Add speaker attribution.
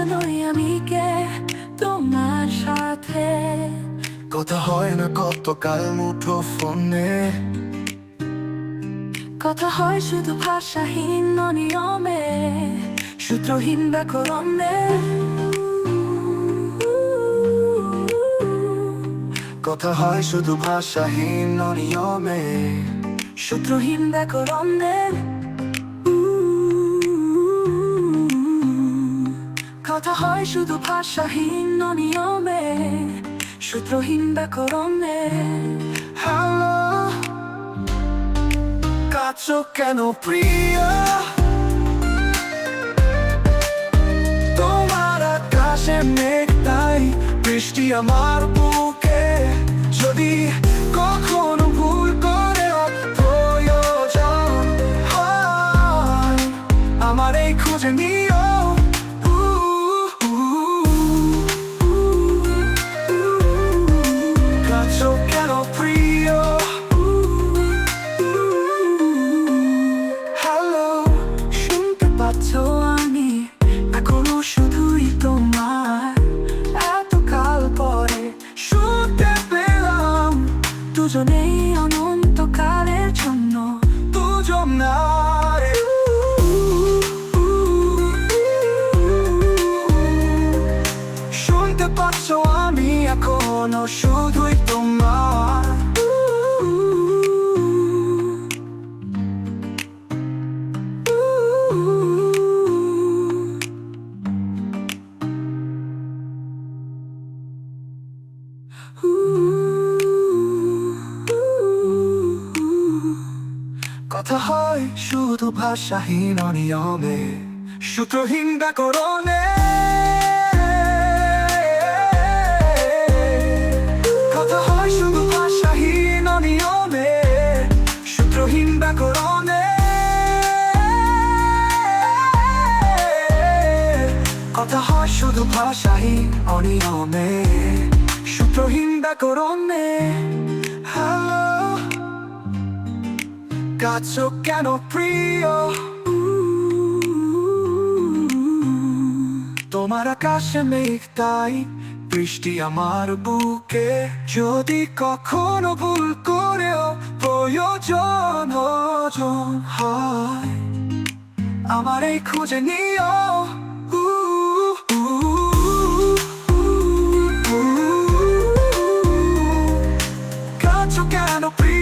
Speaker 1: জানোই আমি কে তোমার সাথে।
Speaker 2: কথা হয় না কতকাল মুঠো ফোনে
Speaker 1: কথা হয় শুধু ভাষাহীন নিয়মে সূত্রহীন ব্যাকরণে
Speaker 2: কথা হয় শুধু ভাষাহীন নিয়মে
Speaker 1: সূত্রহীন ব্যাকরণে কথা হয় শুধু ভাষাহীন নিয়মে, সূত্রহীন ব্যাকরণে
Speaker 2: হ্যালো কাছো কেন প্রিয়? তোমার আকাশে মেঘ তাই বৃষ্টি আমার বুকে। যদি
Speaker 1: দুজনেই অনন্তকালের জন্য।
Speaker 2: দুজন নাই শুনতে পাচ্ছ আমি এখনও শুধুই তোমার। কথা হয় শুধু ভাষাহীন অনিয়মে, সূত্রহীন ব্যাকরণে। কথা শুধু ভাষাহীন অনিয়মে, সূত্রহীন কথা শুধু ভাষাহীন অনিয়মে, সূত্রহীন ব্যাকরণে। কাছো কেন প্রিয় তোমার আকাশে মেঘ তাই বৃষ্টি আমার বুকে যদি কখনো ভুল করেও প্রয়োজন হয় আমার এই খুঁজে নিও কেন প্রিয়